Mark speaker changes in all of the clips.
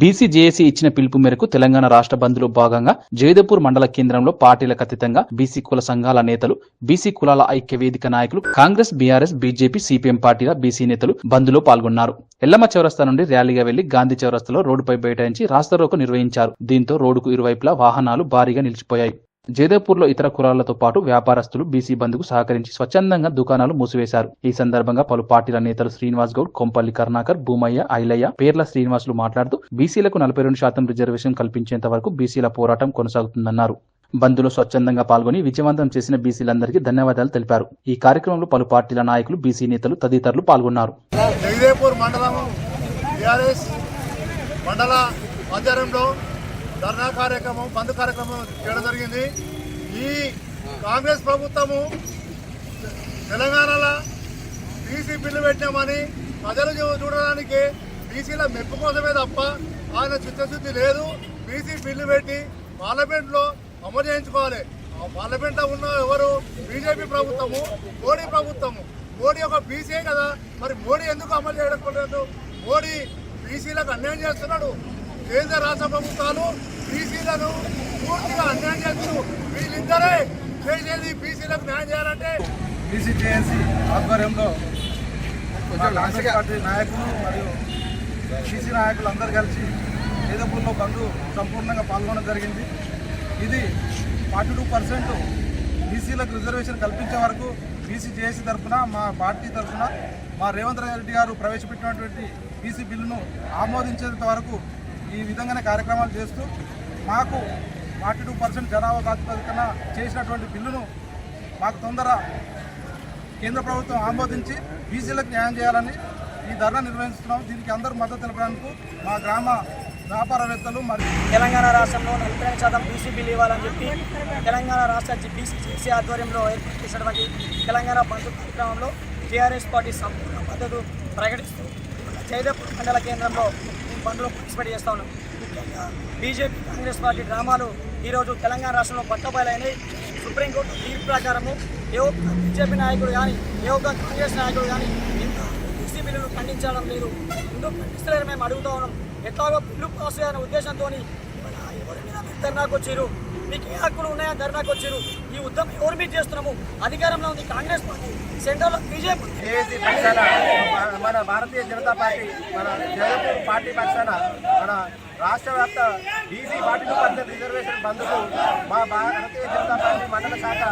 Speaker 1: BC JAC ఇచ్చిన పిలుపు మేరకు తెలంగాణ రాష్ట్ర బంద్లో భాగంగా జైదపూర్ మండల కేంద్రంలో పార్టీలకు అతీతంగా బీసీ కుల సంఘాల నేతలు బీసీ కులాల ఐక్య వేదిక నాయకులు కాంగ్రెస్ బీఆర్ఎస్ బీజేపీ సిపిఎం పార్టీల బీసీ నేతలు బంద్లో పాల్గొన్నారు. ఎల్లమ్మ చౌరస్తా నుండి ర్యాలీగా వెళ్ళి గాంధీ చౌరస్తాలో రోడ్డుపై బైఠాయించి రాస్తారోకో నిర్వహించారు. దీంతో రోడ్డుకు ఇరువైపులా వాహనాలు భారీగా నిలిచిపోయాయి. జయదేపూర్లో ఇతర కులాలతో పాటు వ్యాపారస్తులు బీసీ బంద్కు సహకరించి స్వచ్ఛందంగా దుకాణాలు మూసివేశారు. ఈ సందర్భంగా పలు పార్టీల నేతలు శ్రీనివాస్ గౌడ్ కొంపల్లి కరుణాకర్ భూమయ్య ఐలయ్య పేర్ల శ్రీనివాసులు మాట్లాడుతూ బీసీలకు నలభై రెండు శాతం రిజర్వేషన్ కల్పించేంత వరకు బీసీల పోరాటం కొనసాగుతుందన్నారు. బంద్లో స్వచ్ఛందంగా పాల్గొని విజయవంతం చేసిన బీసీలందరికీ ధన్యవాదాలు తెలిపారు. ఈ కార్యక్రమంలో పలు పార్టీల నాయకులు బీసీ నేతలు తదితరులు పాల్గొన్నారు.
Speaker 2: మండలం మండల ధర్నా కార్యక్రమం బంద్ కార్యక్రమం చేయడం జరిగింది. ఈ కాంగ్రెస్ ప్రభుత్వము తెలంగాణలో బీసీ బిల్లు పెట్టామని ప్రజలు చూడడానికి బీసీల మెప్పు కోసమే తప్ప ఆయన చిత్తశుద్ధి లేదు. బీసీ బిల్లు పెట్టి పార్లమెంట్లో అమలు చేయించుకోవాలి. ఆ పార్లమెంట్లో ఉన్న ఎవరు? బీజేపీ ప్రభుత్వము మోడీ ప్రభుత్వము. మోడీ ఒక బీసీ కదా. మరి మోడీ ఎందుకు అమలు చేయడం లేదు మోడీ బీసీలకు అన్యాయం చేస్తున్నాడు. కేంద్ర రాష్ట్ర ప్రభుత్వాలు బీసీలను పూర్తిగా అన్యాయం చేస్తున్నారు వీళ్ళిద్దరే చేసేది బీసీలకు న్యాయం చేయాలంటే
Speaker 3: బీసీజేఎన్సీ ఆధ్వర్యంలో మా కాంగ్రెస్ పార్టీ నాయకులు మరియు బీసీ నాయకులు అందరూ కలిసి వేదపూర్లో బంధు సంపూర్ణంగా పాల్గొనడం జరిగింది. ఇది ఫార్టీ టూ పర్సెంట్ బీసీలకు రిజర్వేషన్ కల్పించే వరకు బీసీ జేఏసీ తరఫున మా పార్టీ తరఫున మా రేవంత్ రెడ్డి గారు ప్రవేశపెట్టినటువంటి బీసీ బిల్లును ఆమోదించేంత వరకు ఈ విధంగానే కార్యక్రమాలు చేస్తూ మాకు ఫార్టీ టూ పర్సెంట్ జనాభా ప్రాతిపదికన చేసినటువంటి బిల్లును మాకు తొందర కేంద్ర ప్రభుత్వం ఆమోదించి బీసీలకు న్యాయం చేయాలని ఈ ధర్నా నిర్వహిస్తున్నాం. దీనికి అందరూ మద్దతు తెలపడానికి మా గ్రామ వ్యాపారవేత్తలు మరియు
Speaker 4: తెలంగాణ రాష్ట్రంలో నలభై శాతం బీసీ బిల్లు ఇవ్వాలని చెప్పి తెలంగాణ రాష్ట్ర బీసీ జేసీ ఆధ్వర్యంలో ఏర్పాటు చేసినటువంటి తెలంగాణ బంధు కార్యక్రమంలో టీఆర్ఎస్ పార్టీ సంపూర్ణ మద్దతు ప్రకటిస్తూ జైదపూర్ మండల కేంద్రంలో పనులు పార్టిసిపేట్ చేస్తా ఉన్నాం. ముఖ్యంగా బీజేపీ కాంగ్రెస్ పార్టీ డ్రామాలు ఈరోజు తెలంగాణ రాష్ట్రంలో పట్టబయలైనవి సుప్రీంకోర్టు తీర్పు ప్రకారము ఏ ఒక్క బీజేపీ నాయకుడు కానీ ఏ ఒక్క కాంగ్రెస్ నాయకుడు కానీ ఇంత బీసీ బిల్లును ఖండించడం లేదు ఎందుకు ఖండిస్తలేరు? మేము అడుగుతా ఉన్నాం. ఎట్లాగో బిల్లు పాస్ అనే ఉద్దేశంతో ఎవరి మీద మీరు ధర్నాకు వచ్చారు? మీకు ఏ హక్కులు ఉన్నాయా? ధర్నాకు వచ్చారు. ఈ ఉద్యమం ఎవరి మీద చేస్తున్నాము? అధికారంలో ఉంది కాంగ్రెస్ పార్టీ సెంట్రల్ బీజేపీ
Speaker 3: పక్షాన మన- మన భారతీయ జనతా పార్టీ మన జగన్ పార్టీ పక్షాన మన రాష్ట్ర వ్యాప్త బీసీ పార్టీ రిజర్వేషన్ బంధుకు మా భారతీయ జనతా పార్టీ మండల శాఖ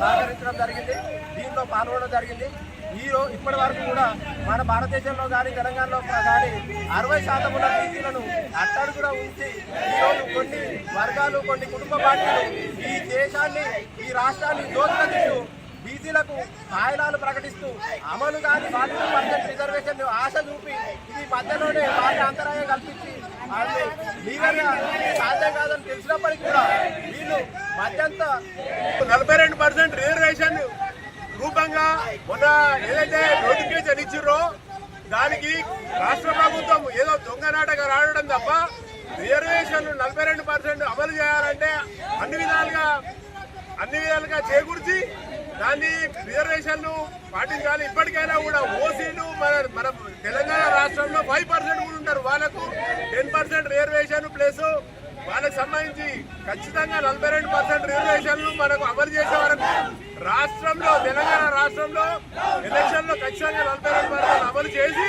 Speaker 3: సహకరించడం జరిగింది. దీంతో పాల్గొనడం జరిగింది. ఈ ఇప్పటి వరకు కూడా మన భారతదేశంలో కానీ తెలంగాణలో కానీ అరవై శాతం ఉన్న బీసీలను అట్టడు కూడా ఉంచి ఈరోజు కొన్ని వర్గాలు కొన్ని కుటుంబ పార్టీలు ఈ దేశాన్ని ఈ రాష్ట్రాన్ని దోచుకు బీసీలకు స్థాయిలాలు ప్రకటిస్తూ అమలు కాని ఫార్టీ పర్సెంట్ రిజర్వేషన్ ఆశ చూపి ఇది మధ్యలోనే బాగా అంతరాయం కల్పించి వాళ్ళు లీగల్గా సాధ్యం కాదని తెలిసినప్పటికీ కూడా వీళ్ళు మధ్యంతా
Speaker 2: నలభై రెండు పర్సెంట్ రిజర్వేషన్ రూపంగా మొన్న ఏదైతే నోటిఫికేషన్ ఇచ్చిర్రో దానికి రాష్ట్ర ప్రభుత్వం ఏదో దొంగ నాటక రావడం తప్ప రిజర్వేషన్ నలభై రెండు పర్సెంట్ అమలు చేయాలంటే అన్ని విధాలుగా అన్ని విధాలుగా చేకూర్చి దాన్ని రిజర్వేషన్లు పాటించాలి. ఇప్పటికైనా కూడా ఓసీలు మన మన తెలంగాణ రాష్ట్రంలో ఫైవ్ పర్సెంట్ కూడా ఉంటారు వాళ్ళకు టెన్ పర్సెంట్ రిజర్వేషన్ ప్లస్ సంబంధించి ఖచ్చితంగా నలభై రెండు పర్సెంట్ రిజర్వేషన్లు మనకు అమలు చేసే వరకు రాష్ట్రంలో తెలంగాణ రాష్ట్రంలో ఎలక్షన్లో ఖచ్చితంగా నలభై రెండు పర్సెంట్ అమలు చేసి